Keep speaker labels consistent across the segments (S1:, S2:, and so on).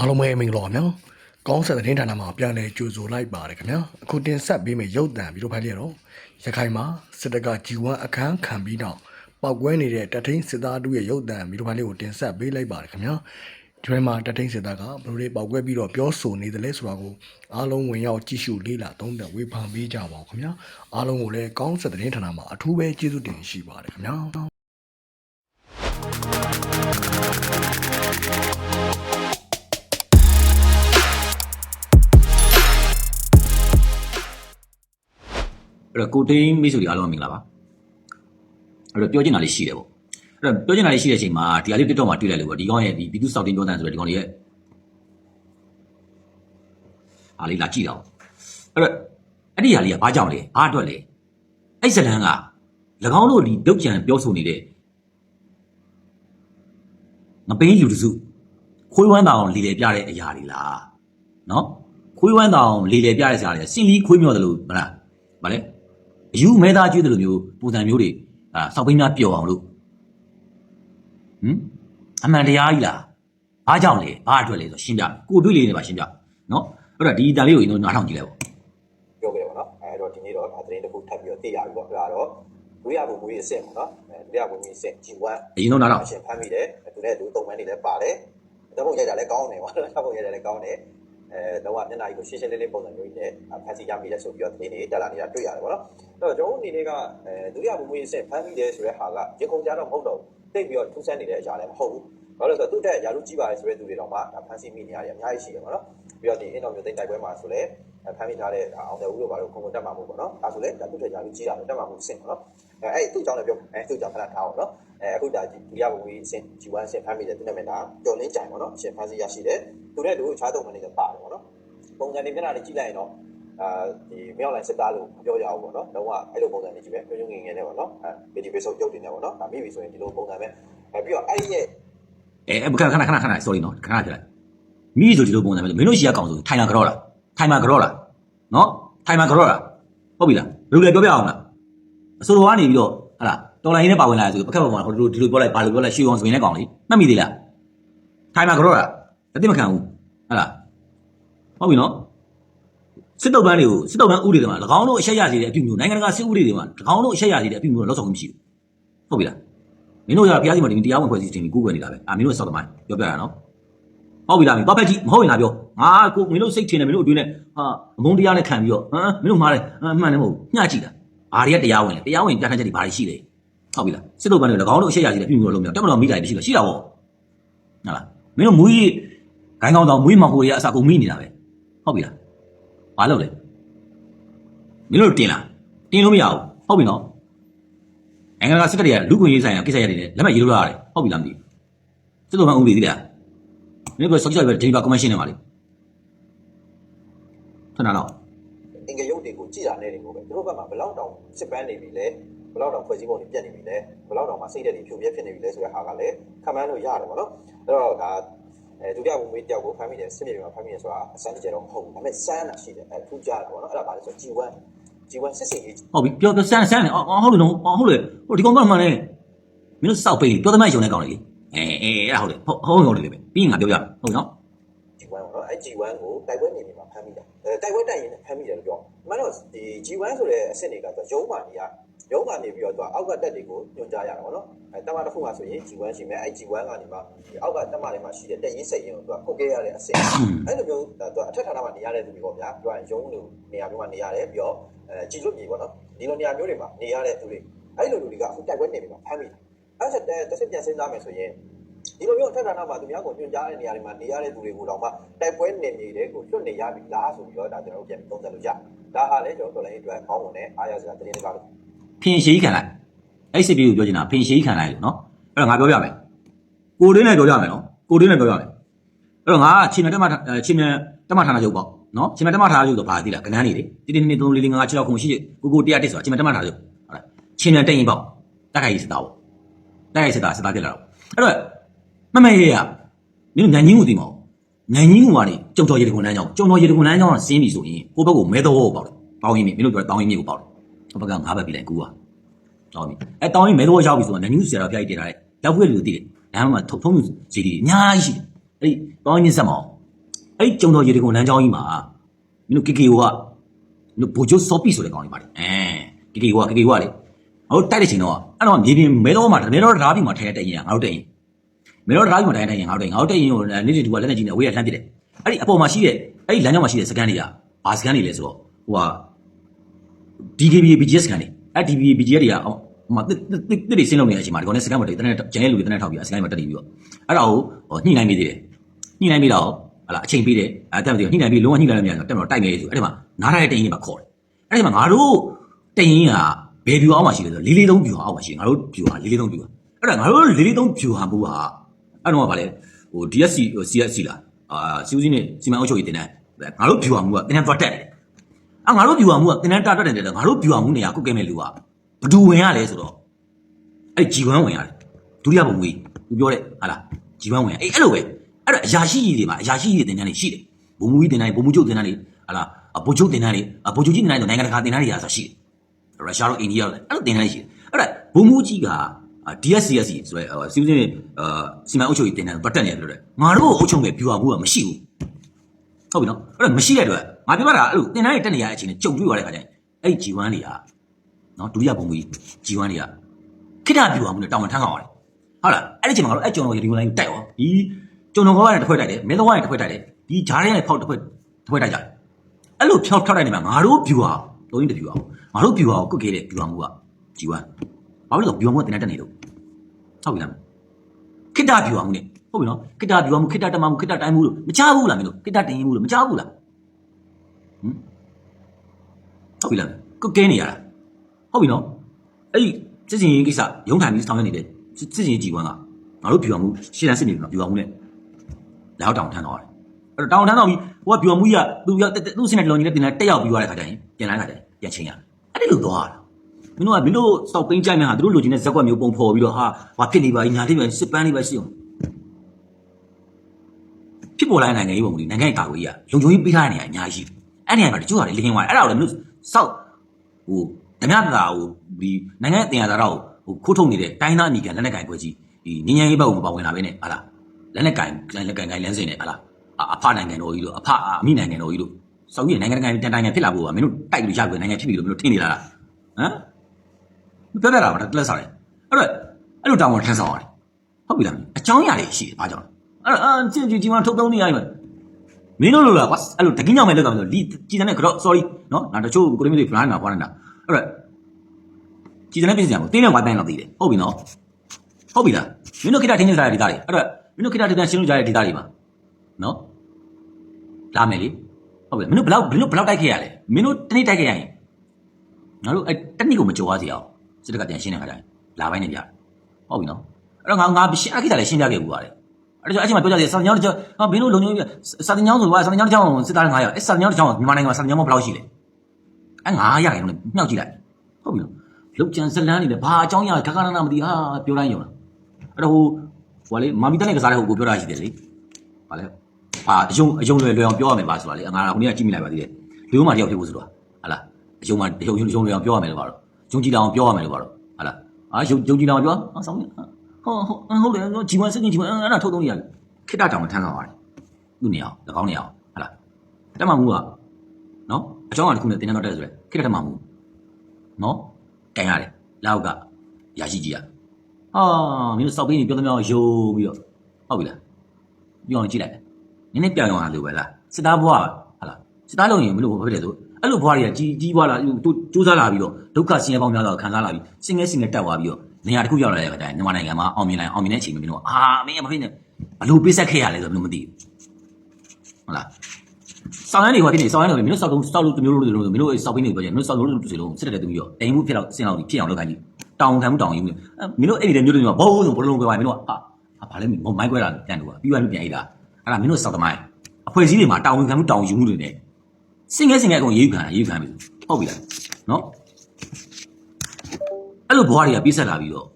S1: အားလုံးပဲမင်္ဂလာပါဗျာကောင်းဆက်တဲ့ဌာနမှာပြန်လည်ကြိုဆိုလိုက်ပါတယ်ခင်ဗျာအခုတင်ဆက်ပေးမယ့်ရုပ်သံဗီဒီယိုဖိုင်လေးတော့ရခိုင်မှာစစ်တပ်က G1 အခန်းခံပြီးတော့ပောက်ကွဲနေတဲ့တထိန်စစ်သားတို့ရဲ့ရုပ်သံဗီဒီယိုဖိုင်လေးကိုတင်ဆက်ပေးလိုက်ပါတယ်ခင်ဗျာဒီထဲမှာတထိန်စစ်သားကဘယ်လိုလေးပောက်ကွဲပြီးတော့ပြောဆိုနေတယ်လဲဆိုတာကိုအားလုံးဝင်ရောက်ကြည့်ရှုလေ့လာသုံးသပ်ဝေဖန်ပေးကြပါဦးခင်ဗျာအားလုံးကိုလည်းကောင်းဆက်တဲ့ဌာနမှာအထူးပဲကျေးဇူးတင်ရှိပါတယ်ခင်ဗျာ
S2: အဲ့တော့ကိုတိန်းမိတ်ဆွေတွေအားလုံးမင်္ဂလာပါအဲ့တော့ပြောချင်တာလေးရှိတယ်ပေါ့အဲ့တော့ပြောချင်တာလေးရှိတဲ့အချိန်မှာဒီအလေး TikTok မှာတွေ့လိုက်လို့ပေါ့ဒီကောင်ရဲ့ဒီဘီသူစောက်တင်းပြောတဲ့ဆိုတော့ဒီကောင်လေးရဲ့အားလေးလာကြည့်တော့အဲ့တော့အဲ့ဒီဟာလေးကဘာကြောင့်လဲဘာအတွက်လဲအဲ့ဇလန်က၎င်းတို့ဒီဒုတ်ကြံပြောဆိုနေတဲ့ငပိန်းလူတစုခွေးဝမ်းတောင်လီလေပြတဲ့အရာတွေလားနော်ခွေးဝမ်းတောင်လီလေပြတဲ့ဆရာတွေစင်လီခွေးမြော့တယ်လို့မလားဗါလဲ အယူမဲသားကျွေးတယ်လို့မျိုးပုံစံမျိုးတွေအာစောက်ပိန်းများပျော်အောင်လို့ဟမ်အမှန်တရားကြီးလားဘာကြောင့်လဲဘာအတွက်လဲဆိုရှင်းပြကိုတွေ့လေးနေပါရှင်းပြနော်အဲ့တော့ဒီတန်လေးကိုကျွန်တော်နားထောင်ကြည့်လိုက်ပေါ့
S3: ပြောခဲ့တယ်ပေါ့နော်အဲတော့ဒီနေ့တော့ဒါသတင်းတစ်ခုထပ်ပြီးတော့သိရပြီပေါ့ဒါတော့ဒုတိယဘုံမူကြီးအဆင့်ပေါ့နော်အဲဒုတိယဘုံမူကြီးအဆင့် G1
S2: အရင်ဆုံးနားထောင်
S3: အရှင်ဖမ်းမိတယ်သူနဲ့သူသုံးပန်းနေလည်းပါတယ်တပုတ်ရိုက်တာလည်းကောင်းတယ်ပေါ့နော်တပုတ်ရိုက်တာလည်းကောင်းတယ် အဲတော့မျက်နှာကြီးကိုရှင်းရှင်းလေးလေးပုံစံမျိုးကြီးနဲ့ဖမ်းဆီးရမိတယ်ဆိုပြီးတော့သတင်းတွေတက်လာနေတာတွေ့ရတယ်ပေါ့နော်အဲ့တော့ကျွန်တော်အနေနဲ့ကအဲဒုတိယဘုံမူကြီးအဆင့်ဖမ်းမိတယ်ဆိုတဲ့ဟာကရေကုန်ကြတော့မဟုတ်တော့ဘူးတိတ်ပြီးတော့ထူးဆန်းနေတဲ့အရာလည်းမဟုတ်ဘူးဘာလို့လဲဆိုတော့သူ့တက်ရာလူကြီးပါတယ်ဆိုတဲ့သူတွေတော့မှဖမ်းဆီးမိနေရတယ်အများကြီးရှိတယ်ပေါ့နော်ပြီးတော့ဒီအင်တော်မျိုးတိတ်တိုက်ပွဲမှာဆိုလည်းဖမ်းမိထားတဲ့အောင်တယ်ဦးတို့ဘာလို့ခုံခုံတက်မှာမဟုတ်ပေါ့နော်ဒါဆိုလည်းဒါသူ့တက်ရာလူကြီးတာပဲတက်မှာမဟုတ်စင်ပေါ့နော်အဲအဲ့သူ့ကြောင့်လည်းပြောအဲသူ့ကြောင့်ခဏထားအောင်နော် အဲအခုဒါဒီရဘဝီအဆင့် G1 အဆင့်ဖမ်းမိတယ်သူနာမည်ဒါကျော်လင်းကြိုင်ပေါ့နော်အဆင့်ဖမ်းဆီးရရှိတယ်သူနဲ့သူချားတုံမနေလည်းပါတယ်ပေါ့နော်ပုံစံတွေမျက်နှာတွေကြည့်လိုက်ရင်တော့အာဒီမြောက်လိုင်းစစ်သားလို့ပြောရအောင်ပေါ့နော်တော့ကအဲ့လိုပုံစံတွေကြည့်ပဲပြုံးငင်ငယ်နဲ့ပေါ့နော်အဲဗီဒီယိုပေးဆုပ်ပြုတ်တင်နေပေါ့နော်ဒါမိပြီဆိုရင်ဒီလိုပုံစံပဲအဲပြီးတော့အဲ့ရဲ့
S2: အဲအဲခဏခဏခဏခဏ sorry နော်ခဏပြလိုက်မိဆိုဒီလိုပုံစံမျိုးမင်းတို့ရှိရကောင်ဆိုထိုင်လာကြောလားထိုင်မှာကြောလားနော်ထိုင်မှာကြောလားဟုတ်ပြီလားဘယ်လိုလဲပြောပြအောင်လားအစိုးရကနေပြီးတော့ ဟာလားတော်လိုင်းနဲ့ပါဝင်လာတယ်ဆိုပကက်ပေါ်မှာဟိုဒီလိုပြောလိုက်ဘာလို့ပြောလိုက်ရှေးအောင်ဆိုရင်လည်းကောင်လေမှတ်မိသေးလားထိုင်မှာကြောလားတတိမခံဘူးဟာလားဟုတ်ပြီနော်စစ်တုပ်ပန်းတွေကိုစစ်တုပ်ပန်းဥပဒေတွေမှာ၎င်းတို့အရှက်ရစီတဲ့အပြုမျိုးနိုင်ငံတကာစစ်ဥပဒေတွေမှာ၎င်းတို့အရှက်ရစီတဲ့အပြုမျိုးလောက်ဆောင်မှုမရှိဘူးဟုတ်ပြီလားမင်းတို့ကဘုရားစီမှာဒီတရားဝင်ဖွဲ့စည်းခြင်းကိုကိုးကွယ်နေတာပဲအာမင်းတို့စောက်သမိုင်းပြောပြရနော်ဟုတ်ပြီလားမင်းတော့ဖက်ကြည့်မဟုတ်ရင်လားပြောငါကိုမင်းတို့စိတ်ထင်တယ်မင်းတို့အတွင်းနဲ့ဟာအမုန်းတရားနဲ့ခံပြီးတော့ဟမ်မင်းတို့မှားတယ်အမှန်တယ်မဟုတ်ညှကြည့်တာ ဘာတွေကတရားဝင်လဲတရားဝင်ပြဋ္ဌာန်းချက်တွေဘာတွေရှိလဲဟုတ်ပြီလားစစ်တို့ဘန်းတွေ၎င်းတို့အရှက်ရစီတဲ့ပြည်မျိုးလုံးမြောက်တက်မတော်မိတိုင်းရှိလို့ရှိတာပေါ့ဟုတ်လားမင်းတို့မူကြီးဂိုင်းကောင်းတော့မွေးမဟိုတွေကအစာကုန်မိနေတာပဲဟုတ်ပြီလားဘာလုပ်လဲမင်းတို့တင်လားတင်လို့မရဘူးဟုတ်ပြီနော်နိုင်ငံတကာစစ်တပ်တွေကလူခွင့်ရေးဆိုင်ရာကိစ္စရပ်တွေနဲ့လက်မှတ်ရေးလို့ရတယ်ဟုတ်ပြီလားမသိဘူးစစ်တော်မှဥပဒေသိလားမင်းကစောက်ကြပဲဂျနီဗာကွန်ဗင်းရှင်းနေပါလေခဏတော့
S3: အင်္ဂရု ပ်တွေကိုကြည်တာနဲ့တွေကိုပဲသူတို့ဘက်မှာဘလောက်တောင်စစ်ပန်းနေပြီလဲဘလောက်တောင်ဖွဲ့စည်းပုံတွေပြတ်နေပြီလဲဘလောက်တောင်မှစိတ်ဓာတ်တွေဖြိုပြက်ဖြစ်နေပြီလဲဆိုတဲ့ဟာကလည်းခံမှန်းလို့ရတယ်ပေါ့နော်အဲ့တော့ဒါအဲဒုတိယဘုံမွေးတယောက်ကိုဖမ်းမိတယ်စစ်မြေပြင်မှာဖမ်းမိတယ်ဆိုတာအစမ်းတကြတော့မဟုတ်ဘူးဒါပေမဲ့စမ်းတာရှိတယ်အဲထူးကြတာပေါ့နော်အဲ့ဒါပါလဲဆို G1 G1 စစ်စင်ကြီး
S2: ဟုတ်ပြီပြောပြောဆန်းဆန်းနေအော်ဟုတ်ပြီနော်ဟုတ်လေဟိုဒီကောင်ကမှန်နေမင်းတို့စောက်ပိတ်ပြောသမိုင်းရုံနဲ့ကောင်းလေအဲအဲအဲ့ဒါဟုတ်တယ်ဟုတ်ဟုတ်ဟုတ်တယ်ပဲပြီးရင်ငါပြောပြဟုတ်နော်
S3: G1 ပေါ့နော်အဲ G1 ကိုတိုက်ပွဲနေနေမှာဖမ်းမိတာ အဲတိုက်ပွဲတိုက်ရင်လည်းဖမ်းမိတယ်လို့ပြောမှန်တော့ဒီ G1 ဆိုတဲ့အဆင့်တွေကသူရုံးမာနေရရုံးမာနေပြီးတော့သူအောက်ကတက်တွေကိုညွှန်ကြားရတာပေါ့နော်အဲတက်မတစ်ခုမှဆိုရင် G1 ရှိမယ်အဲ G1 ကနေမှဒီအောက်ကတက်မတွေမှာရှိတဲ့တက်ရင်းစိတ်ရင်းကိုသူကကုတ်ခဲ့ရတဲ့အဆင့်အဲ့လိုမျိုးသူအထက်ဌာနမှာနေရတဲ့သူတွေပေါ့ဗျာသူကရုံးလိုနေရာမျိုးမှာနေရတယ်ပြီးတော့အဲကြည်လွတ်မြေပေါ့နော်ဒီလိုနေရာမျိုးတွေမှာနေရတဲ့သူတွေအဲ့လိုလူတွေကအခုတိုက်ပွဲနေပြီးမှဖမ်းမိတာအဲ့ဆက်တဲ့တစ်ဆက်ပြန်စဉ်းစားမယ်ဆိုရင် ဒီလိုမျိုးအထက်ဌာနမှာသူများကိုညွှန်ကြားတဲ့နေရာတွေမှာနေရတဲ့သူတွေကိုတော့မှတိုက်ပွဲနေနေတဲ့ကိုလွတ်နေရပြီလားဆိုပြီးတော့ဒါကျွန်တော်တို့ပြန်ပြီးသုံးသပ်လို့ရတယ်။ဒါဟာလည်းကျွန်တော်တို့လည်းအတွက်ခေါင်းဝင်တဲ့အားရစရာသတင်းတွေပါလို့
S2: ဖင်ရှိခံလိုက်အဲ့စစ်ပြေကိုပြောချင်တာဖင်ရှိခံလိုက်လို့နော်အဲ့တော့ငါပြောပြမယ်ကိုတင်းနဲ့ပြောကြမယ်နော်ကိုတင်းနဲ့ပြောကြမယ်အဲ့တော့ငါချင်းမြတ်တက်မချင်းမြတ်တက်မဌာနချုပ်ပေါ့နော်ချင်းမြတ်တက်မဌာနချုပ်ဆိုဘာသိလားကနန်းနေလေတိတိနှစ်သုံးလေးလေးငါးခြေထောက်ခုံရှိကိုကို100တက်ဆိုတာချင်းမြတ်တက်မဌာနချုပ်ဟုတ်လားချင်းမြတ်တက်ရင်ပေါ့တက်ခိုင်စစ်သားပေါ့တက်ခိုင်စစ်သားစစ်သားဖြစ်လာတော့အဲ့တော့ မမရေရမင်းညံကြီးကိုသိမအောင်ညံကြီးကိုကနေကြုံတော်ရေတခွန်လမ်းကြောင်းကြုံတော်ရေတခွန်လမ်းကြောင်းကဆင်းပြီဆိုရင်ကိုဘက်ကိုမဲတော်ကိုပေါ့တယ်တောင်းရင်မင်းတို့ပြောတောင်းရင်မြေကိုပေါ့တယ်ဟိုဘက်ကငါးဘက်ပြီလိုက်ကူကတောင်းပြီအဲတောင်းရင်မဲတော့ရောက်ပြီဆိုတော့နန်ညူဆရာတော်ဖျားကြီးတင်လာတဲ့ရောက်ခွေလူသိတယ်လမ်းမှာထုံထုံးစီဒီအများကြီးရှိတယ်အဲ့ဒီတောင်းရင်ဆက်မအောင်အဲ့ဒီကျုံတော်ရေတကုံလမ်းကြောင်းကြီးမှာမင်းတို့ KKO ကမင်းတို့ဘိုဂျိုစောပီဆိုတဲ့ကောင်ကြီးပါတယ်အဲ KKO က KKO ကလေငါတို့တိုက်တဲ့ချိန်တော့အဲ့တော့မြေပြင်မဲတော်မှာမဲတော်ဓာတ်ပြီးမှာထဲတဲ့ရင်ငါတို့တဲ့ရင် မဲတော်ဓာတ်ပြီးမှာထဲတဲ့ရင်ငါတို့တဲ့ရင်ငါတို့တဲ့ရင်ကိုနေ့စဉ်တူကလက်နဲ့ကြီးနေအဝေးကလှမ်းပစ်တယ်အဲ့ဒီအပေါ်မှာရှိတဲ့အဲ့ဒီလမ်းကြောင်းမှာရှိတဲ့စကန်တွေကဘာစကန်တွေလဲဆိုတော့ဟိုဟာ DKB BGS ကန်တွေအဲ့ DKB BGS တွေကဟိုမှာတစ်တစ်တစ်တွေဆင်းလုံးနေတဲ့အချိန်မှာဒီကောင်နဲ့စကန်မှာတည်းတန်းကျန်တဲ့လူတွေတန်းထောက်ပြီးအစကန်မှာတက်နေပြီးတော့အဲ့ဒါကိုဟိုညှိနှိုင်းမိသေးတယ်ညှိနှိုင်းပြီးတော့ဟလာအချိန်ပေးတယ်အဲ့တက်မသိညှိနှိုင်းပြီးလုံးဝညှိနှိုင်းလို့မရတော့တက်မတော့တိုက်မယ်ဆိုအဲ့ဒီမှာနားထားတဲ့တင်ရင်မှာခေါ်တယ်အဲ့ဒီမှာငါတို့တင်ရင်ကဘယ်ဗျူအောင်မှရှိလဲဆိုလေးလေးသုံးဗျူအောင်မှရှိငါတို့ဗျူဟာလေးလေးသုံးဗျူဟာအဲ့ဒါငါတို့လေးလေးသုံးဗျူဟာဘူးဟာ အဲ့တော့ကဗာလေဟို DSC ဟို CSC လားအာစီဦးစီးနဲ့စီမံအုပ်ချုပ်ရေးတင်တယ်ငါတို့ဗျူဟာမှုကတင်တန်းတွတ်တက်တယ်အာငါတို့ဗျူဟာမှုကတင်တန်းတွတ်တက်တယ်ငါတို့ဗျူဟာမှုနေရာကုတ်ကဲမဲ့လူကဘဒူဝင်ရလဲဆိုတော့အဲ့ဂျီဝမ်းဝင်ရတယ်ဒုတိယဘုံကြီးသူပြောတယ်ဟာလားဂျီဝမ်းဝင်ရအဲ့အဲ့လိုပဲအဲ့တော့အရာရှိကြီးတွေမှာအရာရှိကြီးတွေတင်တန်းနေရှိတယ်ဘုံမူကြီးတင်တန်းဘုံမူချုပ်တင်တန်းနေဟာလားဘုံချုပ်တင်တန်းနေဘုံချုပ်ကြီးတင်တန်းဆိုနိုင်ငံတကာတင်တန်းတွေရာဆိုရှိတယ်ရုရှားတို့အိန္ဒိယတို့အဲ့လိုတင်တန်းနေရှိတယ်အဲ့ဒါဘုံမူကြီးက DSCSC ဆိုရဲစီဦးစင်းအာစီမံအုပ်ချုပ်ရေးတင်တန်းဗတ်တက်နေတယ်လို့တဲ့ငါတို့အုပ်ချုပ်မဲ့ဗျူဟာဘူးကမရှိဘူးဟုတ်ပြီနော်အဲ့တော့မရှိတဲ့အတွက်ငါပြောတာအဲ့လိုတင်တန်းတွေတက်နေရတဲ့အချိန်နဲ့ကြုံတွေ့ရတဲ့ခါကျရင်အဲ့ဂျီဝမ်းတွေကနော်ဒုတိယဘုံမူကြီးဂျီဝမ်းတွေကခိတ္တဗျူဟာမှုနဲ့တောင်းဝန်ထမ်းကောင်ရတယ်ဟုတ်လားအဲ့ဒီချိန်မှာငါတို့အဲ့ကျုံတော်ရေဒီယိုလိုင်းကိုတိုက်ရောဒီကျုံတော်ကောကနေတစ်ခွက်တိုက်တယ်မဲတော်ကနေတစ်ခွက်တိုက်တယ်ဒီဂျားထဲကနေဖောက်တစ်ခွက်တစ်ခွက်တိုက်ကြတယ်အဲ့လိုဖြောက်ဖြောက်တိုက်နေမှာငါတို့ဗျူဟာလုံးရင်တဗျူဟာငါတို့ဗျူဟာကိုကုတ်ခဲ့တဲ့ဗျူဟာမှုကဂျီဝမ်း ဘာလို့လဲဗျူဟာမှုကတင်တန်းတက်နေလို့ဟုတ်ပြီလားခိတ္တဗျူဟာမှုနဲ့ဟုတ်ပြီနော်ခိတ္တဗျူဟာမှုခိတ္တတမမှုခိတ္တတိုင်းမှုလို့မချဘူးလားမင်းတို့ခိတ္တတင်ရင်မှုလို့မချဘူးလားဟမ်ဟုတ်ပြီလားကုတ်ကဲနေရတာဟုတ်ပြီနော်အဲ့ဒီစစ်စင်ရေးကိစ္စရုံးထိုင်ပြီးဆောင်ရွက်နေတဲ့စစ်စင်ရေးကြီးဝမ်းကငါတို့ဗျူဟာမှုရှေ့တန်းစစ်နေပြီနော်ဗျူဟာမှုနဲ့လောက်တောင်ထမ်းတော့ရတယ်အဲ့တော့တောင်ထမ်းတော့ပြီးဟိုကဗျူဟာမှုကြီးကသူကသူ့စင်တဲ့လုံကြီးနဲ့တင်လာတက်ရောက်ပြီးသွားတဲ့ခါကျရင်ပြန်လာတဲ့ခါကျရင်ပြန်ချင်းရအဲ့ဒီလိုသွားတာ မင်းတို့ကမင်းတို့စောက်ပိန်းကြိုက်မှဟာသူတို့လိုချင်တဲ့ဇက်ကွက်မျိုးပုံဖော်ပြီးတော့ဟာဘာဖြစ်နေပါညာလေးပဲစစ်ပန်းလေးပဲရှိအောင်ဖြစ်ပေါ်လာတဲ့နိုင်ငံရေးပုံကြီးနိုင်ငံရေးကာကွယ်ရေးကလုံခြုံရေးပေးထားတဲ့နေရာအများကြီးအဲ့နေရာမှာတချို့ကလေလင်းသွားတယ်အဲ့ဒါကိုလည်းမင်းတို့စောက်ဟိုဓမြတာဟိုဒီနိုင်ငံအတင်ရတာတော့ဟိုခိုးထုတ်နေတဲ့တိုင်းသားအမိကန်လက်နက်ကင်ပွဲကြီးဒီငញ្ញံရေးဘက်ကိုမပါဝင်လာဘဲနဲ့ဟာလားလက်နက်ကင်လက်နက်ကင်ကိုင်လန်းစင်နဲ့ဟာလားအဖနိုင်ငံတော်ကြီးတို့အဖအမိနိုင်ငံတော်ကြီးတို့စောက်ကြီးနိုင်ငံတကာတန်တိုင်းဖြစ်လာဖို့ကမင်းတို့တိုက်ပြီးရပြီနိုင်ငံဖြစ်ပြီလို့မင်းတို့ထင်နေလားဟမ် ပြောပြတာပါလက်စားတယ်အဲ့တော့အဲ့လိုတောင်းဝန်ထမ်းဆောင်ရတယ်ဟုတ်ပြီလားအကြောင်းအရာတွေရှိတယ်ဘာကြောင့်လဲအဲ့တော့အာကြည့်ကြည့်ဒီမှာထုတ်သုံးနေရမယ်မင်းတို့လိုလားကွာအဲ့လိုတကင်းကြောင်မဲ့လောက်တာမျိုးလီကြည်တဲ့ကတော့ sorry နော်ငါတချို့ကိုရီးမီတွေ plan မှာပွားနေတာအဲ့တော့ကြည်တဲ့ပြင်စရာကိုတင်းတဲ့ဝိုင်းပိုင်းတော့သိတယ်ဟုတ်ပြီနော်ဟုတ်ပြီလားမင်းတို့ခိတ္တထင်းနေကြတဲ့ဒေသတွေအဲ့တော့မင်းတို့ခိတ္တထင်းရှင်းလို့ကြတဲ့ဒေသတွေမှာနော်လာမယ်လေဟုတ်ပြီမင်းတို့ဘလောက်မင်းတို့ဘလောက်တိုက်ခဲ့ရလဲမင်းတို့တနေ့တိုက်ခဲ့ရရင်ငါတို့အဲ့တနည်းကိုမကြော်ရစီအောင် စစ်တပ်ကပြန်ရှင်းတဲ့ခါကျရင်လာပိုင်းနေပြတယ်ဟုတ်ပြီနော်အဲ့တော့ငါငါရှင်းအခိတလည်းရှင်းပြခဲ့ဘူးပါတယ်အဲ့တော့အချိန်မှာပြောကြတယ်စာတင်ကြောင်းတစ်ကြောင်းဟာဘင်းတို့လုံချုံစာတင်ကြောင်းဆိုတော့စာတင်ကြောင်းတစ်ကြောင်းစစ်သား900အဲ့စာတင်ကြောင်းတစ်ကြောင်းမြန်မာနိုင်ငံမှာစာတင်ကြောင်းဘယ်လောက်ရှိလဲအဲ့900ရိုင်လို့မြှောက်ကြည့်လိုက်ဟုတ်ပြီနော်လုတ်ကြံဇလန်းနေတယ်ဘာအကြောင်းရခက်ခါနာနာမသိဟာပြောလိုက်ရုံလားအဲ့တော့ဟိုဟိုလေမာမီတနဲ့ကစားတဲ့ဟိုကိုပြောတာရှိတယ်လေဟာလေဟာအယုံအယုံလွယ်လွယ်အောင်ပြောရမယ်ပါဆိုတာလေငါကခုနေ့ကကြည့်မိလိုက်ပါသေးတယ်လူမှတယောက်ဖြစ်ဖို့ဆိုတော့ဟာလားအယုံမှအယုံယုံလွယ်အောင်ပြောရမယ်လို့ပါတော့ ယုံကြည်အောင်ပြောရမယ်လို့ပါတော့ဟာလားအာယုံယုံကြည်အောင်ပြောဟာဆောင်းဟုတ်ဟုတ်ဟုတ်တယ်ဂျီဝမ်စင်ဂျီဝမ်အဲ့ဒါထုတ်သုံးနေရတယ်ခိတ္တတောင်ထမ်းဆောင်ရတယ်သူ့နေအောင်၎င်းနေအောင်ဟာလားတက်မှမှုကနော်အကြောင်းအရာတစ်ခုနဲ့တင်တော့တက်ဆိုရယ်ခိတ္တတက်မှမှုနော်ကန်ရတယ်လောက်ကရာရှိကြီးอ่ะဟာမင်းတို့စောက်ပေးနေပြောသမျှယုံပြီးတော့ဟုတ်ပြီလားပြောအောင်ကြည့်လိုက်နည်းနည်းပြောင်းအောင်လို့ပဲလားစစ်သားဘွားဟာလားစစ်သားလုံးရင်မလို့ဘာဖြစ်လဲဆို အဲ့လိုဘွားတွေကကြီးကြီးဘွားလာသူစူးစမ်းလာပြီးတော့ဒုက္ခဆင်းရဲပေါင်းများစွာခံစားလာပြီးစင်ငယ်စင်ငယ်တက်သွားပြီးတော့နေရာတစ်ခုရောက်လာတဲ့အခါကျရင်မြန်မာနိုင်ငံမှာအောင်မြင်နိုင်အောင်မြင်တဲ့အချိန်မှာမင်းတို့အာမင်းမဖြစ်နဲ့ဘလို့ပေးဆက်ခဲ့ရလဲဆိုတော့မင်းတို့မသိဘူးဟုတ်လားဆောင်းရည်တွေဟောဖြစ်နေဆောင်းရည်တွေမင်းတို့စောက်တုံးစောက်လို့တမျိုးလို့တမျိုးလို့မင်းတို့စောက်ပင်းတွေပြောကြမင်းတို့စောက်လို့တူစီလုံးစစ်တဲ့တူပြီးတော့တိမ်မှုဖြစ်တော့စင်အောင်ဖြစ်အောင်လုပ်ခိုင်းကြည့်တောင်းခံမှုတောင်းယူနေမင်းတို့အဲ့ဒီတဲ့မျိုးတွေမှာဘောဆိုဘလုံးပြောပါမင်းတို့ဟာဘာလဲမိုင်းခွဲတာပြန်လို့ပြီးသွားပြီပြန်အိတ်တာအဲ့ဒါမင်းတို့စောက်သမိုင်းအဖွဲ့အစည်းတွေမှာတောင်းခံမှုတောင်းယူမှုတွေနဲ့ စင်ငယ်စင်ငယ်အကုန်ရေးယူခံရေးယူခံပြီဟုတ်ပြီလားနော်အဲ့လိုဘွားတွေကပြည့်ဆက်လာပြီးတော့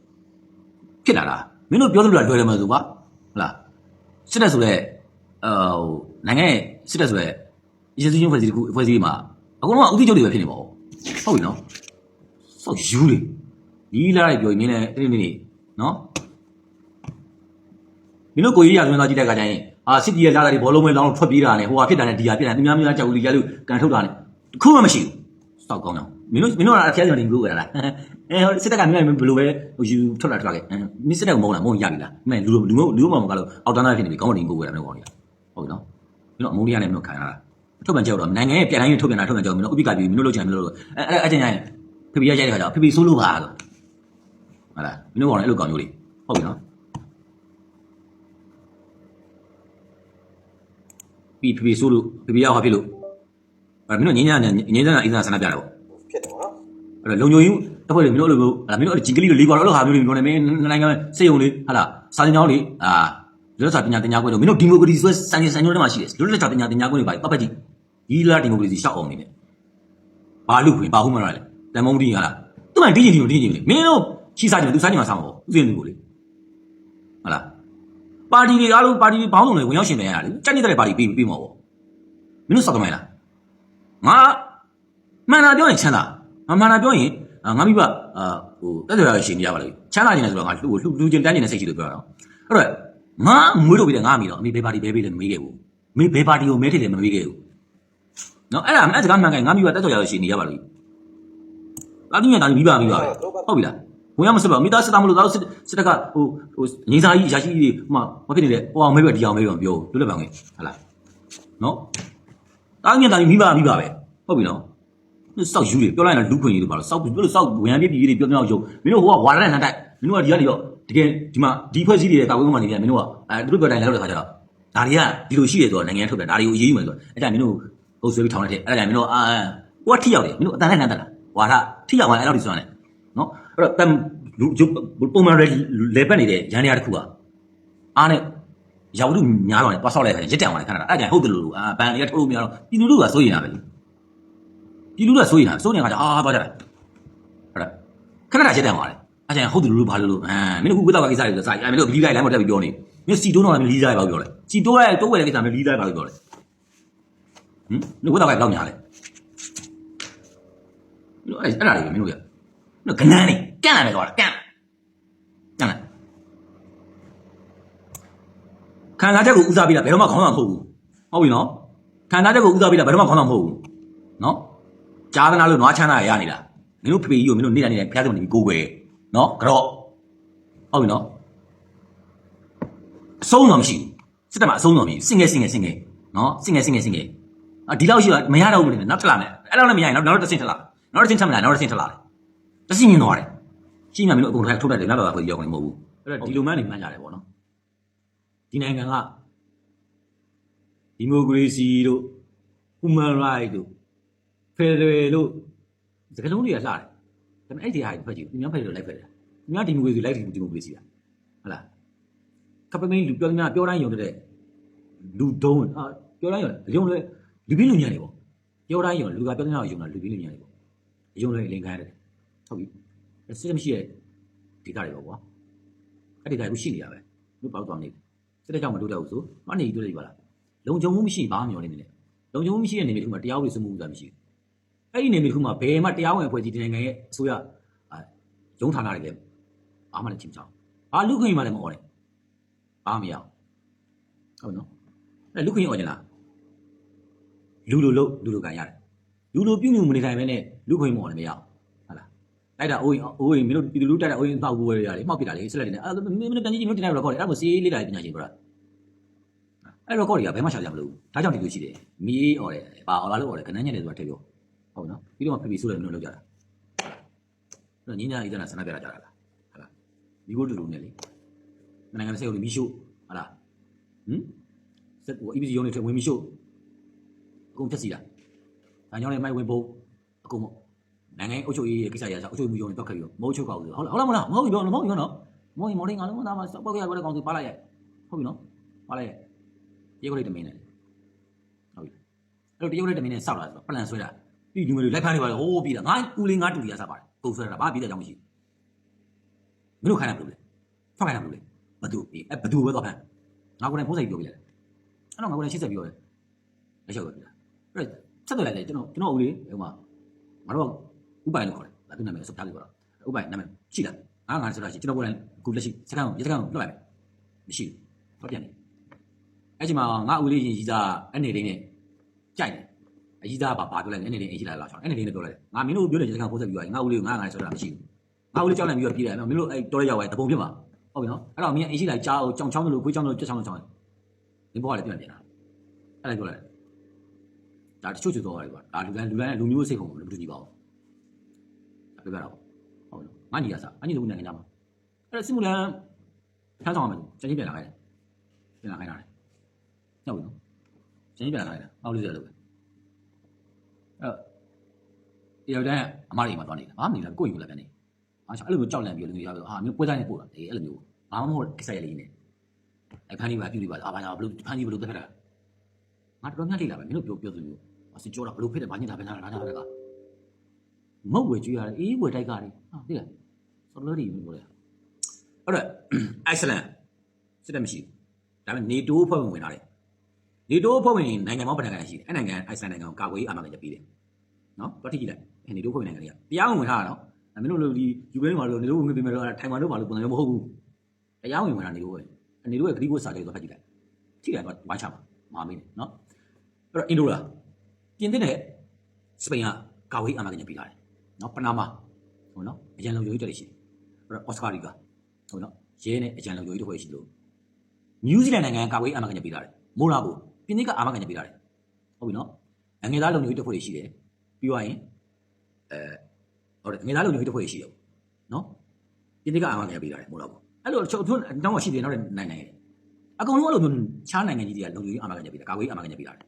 S2: ဖြစ်လာတာမင်းတို့ပြောသလိုလွယ်တယ်မလို့ကွာဟုတ်လားစစ်တဲ့ဆိုတော့အဲဟိုနိုင်ငံရဲ့စစ်တဲ့ဆိုတော့ရေစည်းချင်းဖွဲ့စည်းတစ်ခုဖွဲ့စည်းမှာအကုန်လုံးကဥတီချုပ်တွေပဲဖြစ်နေပါဦးဟုတ်ပြီနော်ဆောက်ယူလေဒီလာတွေပြောရင်မင်းလည်းအဲ့ဒီနေ့နော်မင်းတို့ကိုကြီးရသွင်းသွားကြည့်တဲ့အခါကျရင် အာစစ်တီရဲ့လာတာတွေဘောလုံးမဲလောင်းထွက်ပြေးတာနဲ့ဟိုဟာဖြစ်တာနဲ့ဒီဟာဖြစ်တာသူများများကြောက်လို့ရလို့ကန်ထုတ်တာနဲ့တခုမှမရှိဘူးစောက်ကောင်းတော့မင်းတို့မင်းတို့ကအဖျားစံနေဘူးကလားအဲဟိုစစ်တပ်ကမင်းဘယ်လိုပဲဟိုယူထွက်လာထွက်လာခဲ့မင်းစစ်တပ်ကမုန်းလားမုန်းရပြီလားမင်းလူလူလူလူမမကတော့အောက်တန်းသားဖြစ်နေပြီကောင်းတယ်ကိုယ်ကလည်းမင်းကောင်းနေဟုတ်ပြီနော်မင်းတို့အမုန်းရနဲ့မင်းတို့ခံရတာထုတ်ပြန်ကြောက်တော့နိုင်ငံရဲ့ပြန်တိုင်းထုတ်ပြန်တာထုတ်ပြန်ကြောက်မင်းတို့ဥပိကပြီးမင်းတို့လုပ်ချင်မင်းတို့အဲအဲအချင်းချင်းဖေဖေရရိုက်တဲ့ခါကျဖေဖေဆိုးလို့ပါဆိုဟုတ်လားမင်းတို့ကောင်းတယ်အဲ့လိုကောင်းမျိုးလေးဟုတ်ပြီနော် ပြီးဖေဖေဆိုးလို့ဖေဖေရောက်ဟာဖြစ်လို့အဲ့မင်းတို့ငင်းညာနဲ့ငင်းညာအင်းစားဆန္ဒပြတယ်ပေါ့
S3: ဖြစ်တယ်ပေါ့နော်
S2: အဲ့တော့လုံချုံယူတစ်ဖွဲ့လေမင်းတို့အဲ့လိုမျိုးအဲ့မင်းတို့ဂျင်ကလီလိုလေးကွာအဲ့လိုဟာမျိုးတွေပြောနေမင်းနိုင်ငံစေယုံလေးဟာလားစာတင်ကြောင်းလေးအာလွတ်စာပညာတင်ညာခွင့်တို့မင်းတို့ဒီမိုကရေစီဆိုစံစံညိုးထဲမှာရှိတယ်လွတ်လပ်စာပညာတင်ညာခွင့်တွေပါပတ်ပတ်ကြည့်ဒီလာဒီမိုကရေစီရှောက်အောင်နေတယ်ဘာလို့ခွင့်ဘာဟုတ်မလားလဲတန်မုံတီးဟာလားသူမှတင်းကျင်တီကိုတင်းကျင်လေမင်းတို့ချီစားကြတယ်သူစားကြမှာစားမှာပေါ့ဥစဉ်သူကိုလေဟာလား ပါတီတွေအားလုံးပါတီတွေဘောင်းစုံတွေဝင်ရောက်ရှင်နေရတယ်ကြက်နေတဲ့ပါတီပြီးပြီးမှာပေါ့မင်းတို့စောက်ကြမိုင်းလားငါမှန်တာပြောရင်ချမ်းသာငါမှန်တာပြောရင်အာငါမိဘအာဟိုတက်တယ်ရရှင်နေရပါလေချမ်းသာနေတယ်ဆိုတော့ငါလှူလှူလှူချင်းတန်းနေတဲ့စိတ်ရှိလို့ပြောတာနော်အဲ့တော့ငါမွေးလို့ပြီးတယ်ငါအမိတော့အမိဘယ်ပါတီဘဲပေးလဲမမေးခဲ့ဘူးမင်းဘယ်ပါတီကိုမဲထည့်တယ်မမေးခဲ့ဘူးနော်အဲ့ဒါအဲ့စကားမှန်ကန်ငါမိဘတက်တယ်ရရှင်နေရပါလေတာတိမြတ်တာမိဘမိဘပဲဟုတ်ပြီလား ဝင်ရမစပါမိသားစစ်သားမလို့တော့စစ်စစ်တက်ကဟိုဟိုငိမ့်စာကြီးရာရှိကြီးဟိုမှာမဖြစ်နေတဲ့ဟိုအောင်မဲပဲဒီအောင်မဲပဲပြောလွတ်လပ်ပါငယ်ဟလာနော်တာတိမြတ်တာမိဘမိဘပဲဟုတ်ပြီနော်စောက်ယူတွေပြောလိုက်ရင်လူခွင့်ကြီးတွေပါလို့စောက်ပြောလို့စောက်ဝင်ရပြပြည်တွေပြောပြောရုံမင်းတို့ဟိုကဝါရတဲ့နှတိုက်မင်းတို့ကဒီကနေတော့တကယ်ဒီမှာဒီဖွဲ့စည်းတွေကာကွယ်မှုမှနေပြန်မင်းတို့ကအဲသူတို့ပြောတိုင်းလည်းလုပ်တဲ့ခါကျတော့ဒါတွေကဒီလိုရှိရဆိုတော့နိုင်ငံထုတ်တယ်ဒါတွေကိုအရေးယူမယ်ဆိုတော့အဲ့ဒါမင်းတို့ဟိုဆွဲပြီးထောင်လိုက်တယ်အဲ့ဒါမင်းတို့အာဟိုကထိရောက်တယ်မင်းတို့အတန်နဲ့နှမ်းတက်တာဝါရထိရောက်မှအဲ့လိုဒီဆိုရတယ်နော် အဲ့တော့တမ်လူပုံမှန်လေပတ်နေတဲ့ရန်ရတစ်ခုကအားနဲ့ရောက်လို့များတော့တယ်တွားဆောက်လိုက်ခါကျရစ်တံသွားတယ်ခဏတာအဲ့ဒါဟုတ်တယ်လို့အာဘန်လေးကထုတ်လို့မရတော့ပြည်သူလူကစိုးရင်တာပဲလေပြည်လူကစိုးရိမ်တာစိုးနေခါကျအာသွားကြတယ်ဟုတ်လားခဏခဏချက်တန်သွားတယ်အဲ့ကျရင်ဟုတ်တယ်လို့ဘာလို့လို့ဟမ်မင်းတို့ခုဝတ်တော့ကိစ္စတွေဆိုစာအဲ့မင်းတို့ဘီလိုက်လိုင်းမတက်ပြီးပြောနေမင်းစီတိုးတော့လည်းလီးစားရပါပြောလဲစီတိုးရဲတိုးဝဲတဲ့ကိစ္စမင်းလီးစားရပါပြောလဲဟမ်မင်းဝတ်တော့ကဘယ်လောက်ညာလဲမင်းတို့အဲ့အဲ့ဒါတွေမင်းတို့ရမင်းတို့က နန်းနေကန့်လာမယ်တော့လားကန့်ကန့်လာခံစားချက်ကိုဦးစားပေးတာဘယ်တော့မှခေါင်းဆောင်မဟုတ်ဘူးဟုတ်ပြီနော်ခံစားချက်ကိုဦးစားပေးတာဘယ်တော့မှခေါင်းဆောင်မဟုတ်ဘူးနော်ကြားသနာလို့နွားချမ်းသာရရနေတာမင်းတို့ဖေဖေကြီးကိုမင်းတို့နေ့တိုင်းနေ့တိုင်းဖျားဆုံးနေပြီးကိုယ်ွယ်နော်ကြော့ဟုတ်ပြီနော်အဆုံးတော့မရှိဘူးစစ်တပ်မှာအဆုံးတော့မရှိဘူးစင်ငယ်စင်ငယ်စင်ငယ်နော်စင်ငယ်စင်ငယ်စင်ငယ်အာဒီလောက်ရှိတော့မရတော့ဘူးလေနောက်ထပ်လာမယ်အဲ့လောက်လည်းမရရင်နောက်နောက်တစ်ဆင့်ထပ်လာနောက်တစ်ဆင့်ထပ်မလာနောက်တစ်ဆင့်ထပ်လာတယ် တစ်ဆင့်မြင်သွားတယ်ရှိမှမင်းတို့အကုန်ထိုက်ထုတ်တတ်တယ်နောက်တော့ဖွဲ့ရောက်နေမဟုတ်ဘူးအဲ့တော့ဒီလိုမှန်းနေမှန်းကြတယ်ပေါ့နော်ဒီနိုင်ငံကဒီမိုကရေစီတို့ human right တို့ဖယ်ဒရယ်လို့စကလုံးတွေကလှတယ်ဒါပေမဲ့အဲ့ဒီဟာတွေဖက်ကြည့်သူများဖက်တယ်လိုက်ဖက်တယ်သူများဒီမိုကရေစီလိုက်ဒီမိုကရေစီอ่ะဟုတ်လားကပမင်းလူပြောများပြောတိုင်းယုံတဲ့လူဒုံးဟာပြောတိုင်းယုံယုံလေလူပြီးလူညံ့နေပေါ့ပြောတိုင်းယုံလူကပြောများယုံတာလူပြီးလူညံ့နေပေါ့ယုံလေလင်ခံရတယ် ဟုတ်ပြီစနစ်မရှိတဲ့ဒေတာတွေပေါ့ကွာအဲ့ဒီကအခုရှိနေတာပဲလူပေါက်သွားနေတယ်စတဲ့ကြောင့်မတို့တော့ဘူးဆိုမနေတို့လိုက်ပါလားလုံခြုံမှုမရှိဘာမျောနေနေလဲလုံခြုံမှုမရှိတဲ့နေမျိုးတစ်ခုမှာတရားဥပဒေစိုးမိုးမှုဆိုတာမရှိဘူးအဲ့ဒီနေမျိုးတစ်ခုမှာဘယ်မှတရားဝင်အဖွဲ့အစည်းနိုင်ငံရဲ့အစိုးရရုံးဌာနတွေလည်းဘာမှလည်းချင်းချောင်းဘာလူခွင့်မှလည်းမအော်နဲ့ဘာမရအောင်ဟုတ်နော်အဲ့လူခွင့်အော်ကြလားလူလိုလို့လူလိုကန်ရတယ်လူလိုပြုမြင်မနေတိုင်းပဲနဲ့လူခွင့်မအော်လည်းမရအောင် လိုက်တာအိုးရင်အိုးရင်မင်းတို့ပြည်သူလူတိုက်တာအိုးရင်တောက်ဘူးပဲရတယ်မှောက်ပြတာလေဆက်လက်နေတယ်အဲ့မင်းတို့တန်ကြီးကြီးတို့တင်တဲ့ record တွေအဲ့ဒါကိုစီးလေးတာပညာရှင်ပြောတာအဲ့ record တွေကဘယ်မှရှာကြမလို့ဒါကြောင့်ဒီလိုရှိတယ်မီးအော်တယ်ပါအော်လာလို့အော်တယ်ခဏညက်တယ်ဆိုတာထည့်ပြောဟုတ်နော်ပြီးတော့ဖပီဆိုးတယ်မင်းတို့လောက်ကြတာတော့ညီညာဤတနာဆန္ဒပြတာကြတာလားဟုတ်လားမိကိုတူတူနဲ့လေနိုင်ငံမစဲလို့မီးရှို့ဟုတ်လားဟင်စက်ဟို EPC ရုံးတွေထွက်ဝင်မီးရှို့အကုန်ဖြတ်စီတာဒါကြောင့်လည်းမိုက်ဝင်ဖို့အကုန်ပေါ့ နိုင်ငံအုပ်ချုပ်ရေးကိစ္စရဆိုအုပ်ချုပ်မှုရုံးနေတော့ခက်ပြီးတော့မဟုတ်ချုပ်ကောက်ဘူးဟုတ်လားဟုတ်လားမလားမဟုတ်ဘူးပြောမဟုတ်ဘူးနော်မဟုတ်ရင်မော်လင်းငါလုံးသားမှာစောက်ပေါက်ရရတဲ့ကောင်စီပါလိုက်ရဟုတ်ပြီနော်ပါလိုက်ရရေကိုလေးတမင်းနဲ့ဟုတ်ပြီအဲ့တော့တရုတ်လေးတမင်းနဲ့စောက်လာဆိုတော့ပလန်ဆွဲတာပြီးလူမျိုးတွေလိုက်ဖမ်းနေပါလေဟိုးပြီးတာငါကူလေးငါတူလီရစားပါတယ်ပုံဆွဲတာဘာပြီးတဲ့ကြောင့်မရှိဘူးမင်းတို့ခိုင်းတာဘယ်လိုလဲဖောက်ခိုင်းတာဘယ်လိုလဲဘသူအဲဘသူပဲတော့ဖမ်းငါကိုယ်တိုင်ဖုန်းဆိုင်ပြောပြရတယ်အဲ့တော့ငါကိုယ်တိုင်ရှင်းဆက်ပြောတယ်လက်လျှောက်ပြောပြတာအဲ့ဆက်သွယ်လိုက်လေကျွန်တော်ကျွန်တော်ဦးလေးဟိုမှာငါတို့ ဥပိုင်လို့ခေါ်တယ်ဒါသူနာမည်ဆက်ထားပြီးတော့ဥပိုင်နာမည်ရှိလားငါငါဆိုတာရှိကျွန်တော်ကိုယ်တိုင်အခုလက်ရှိစကန်ကိုရစကန်ကိုလွှတ်လိုက်မယ်မရှိဘူးတော့ပြန်နေအဲ့ချိန်မှာငါဦးလေးရင်ကြီးသားအနေလေးနဲ့ကြိုက်တယ်အကြီးသားကဘာပြောလိုက်လဲအနေလေးအကြီးလာလာချောင်းအနေလေးနဲ့ပြောလိုက်တယ်ငါမင်းတို့ပြောတဲ့စကားပို့ဆက်ပြီးသွားငါဦးလေးကိုငါငါဆွဲတာမရှိဘူးငါဦးလေးကြောက်လိုက်ပြီးတော့ပြေးတယ်မင်းတို့အဲ့တော်ရရောက်ရဲတပုံပြမှာဟုတ်ပြီနော်အဲ့တော့မင်းအကြီးလိုက်ကြားအောင်ကြောင်ချောင်းလို့ခွေးချောင်းလို့ကြက်ချောင်းလို့ချောင်းမင်းဘောကလည်းပြန်ပြန်တာအဲ့ဒါပြောလိုက်ဒါတချို့ချို့တော့ရတယ်ကွာဒါလူလန်းလူလန်းလူမျိုးစိတ်ပုံလို့မတူကြည့်ပါဘူး ပြောပြတော့ဟုတ်ပြီငါညီရစားအညီတို့နိုင်ငံမှာအဲ့ဒါစစ်မှုလန်းဖမ်းဆောင်ရမယ်ချက်ချင်းပြန်လာခဲ့တယ်ပြန်လာခိုင်းတာလေဟုတ်ပြီနော်ချက်ချင်းပြန်လာခိုင်းတာအောက်လေးစလို့ပဲအဲ့တယောက်တည်းအမရိမှာသွားနေတာဘာမှမနေလားကိုယ့်ယူလာပြန်နေအားချအဲ့လိုမျိုးကြောက်လန့်ပြီးလူတွေရပြီးဟာမျိုးပွဲတိုင်းနဲ့ပို့တာအေးအဲ့လိုမျိုးဘာမှမဟုတ်ကိစ္စရလေးနေအဲ့ဖန်ဒီပါပြူလေးပါအာဘာညာဘလို့ဖန်ဒီဘလို့တက်ခါတာငါတော်တော်များလေးလာပဲမင်းတို့ပြောပြောသူမျိုးစစ်ကြောတာဘလို့ဖြစ်တယ်ဘာညစ်တာပဲလားလားလားက မဟုတ်ဝယ်ကြွေးရတယ်အေးဝယ်တိုက်ကားတယ်ဟာသိလားစော်လို့ဒီမျိုးလေအဲ့တော့ excellent စစ်တယ်မရှိဘူးဒါပေမဲ့ NATO ဖွဲ့ဝင်ဝင်လာတယ် NATO ဖွဲ့ဝင်နိုင်ငံပေါင်းဗဏ္ဍာနိုင်ငံရှိတယ်အဲ့နိုင်ငံအိုက်စလန်နိုင်ငံကိုကာကွယ်ရေးအာမခံချက်ပေးတယ်နော်တွတ်တိကြည့်လိုက်အဲ့ NATO ဖွဲ့ဝင်နိုင်ငံတွေကတရားဝင်ဝင်ထားတာနော်အဲ့မင်းတို့လိုဒီယူကရိန်းမှာလို့ NATO ဝင်ပြင်မယ်လို့ထိုင်ဝမ်တို့မှာလို့ပုံစံမျိုးမဟုတ်ဘူးတရားဝင်ဝင်တာ NATO ပဲ NATO ရဲ့ဂရီကိုစာချုပ်တော့ဖတ်ကြည့်လိုက်ကြည့်လိုက်တော့ဝိုင်းချမှာမာမင်းနော်အဲ့တော့အင်ဒိုလာပြင်သစ်နဲ့စပိန်ကကာကွယ်ရေးအာမခံချက်ပေးထားတယ် နော်ပနာမာဟုတ်နော်အရန်လုံခြုံရေးတက်ရရှိတယ်အဲ့တော့အော်စကာရီကဟုတ်နော်ရဲနဲ့အရန်လုံခြုံရေးတစ်ဖွဲ့ရှိလို့နယူးဇီလန်နိုင်ငံကကာကွယ်ရေးအာမခံချက်ပေးထားတယ်မိုလာကိုပြင်သစ်ကအာမခံချက်ပေးထားတယ်ဟုတ်ပြီနော်အငယ်သားလုံခြုံရေးတစ်ဖွဲ့ရှိတယ်ပြီးသွားရင်အဲဟုတ်တယ်အငယ်သားလုံခြုံရေးတစ်ဖွဲ့ရှိတယ်နော်ပြင်သစ်ကအာမခံချက်ပေးထားတယ်မိုလာကိုအဲ့လိုချုပ်ထွန်းတောင်းရှိတယ်နောက်တဲ့နိုင်ငံတွေအကုန်လုံးအဲ့လိုမျိုးခြားနိုင်ငံကြီးတွေကလုံခြုံရေးအာမခံချက်ပေးတာကာကွယ်ရေးအာမခံချက်ပေးထားတယ်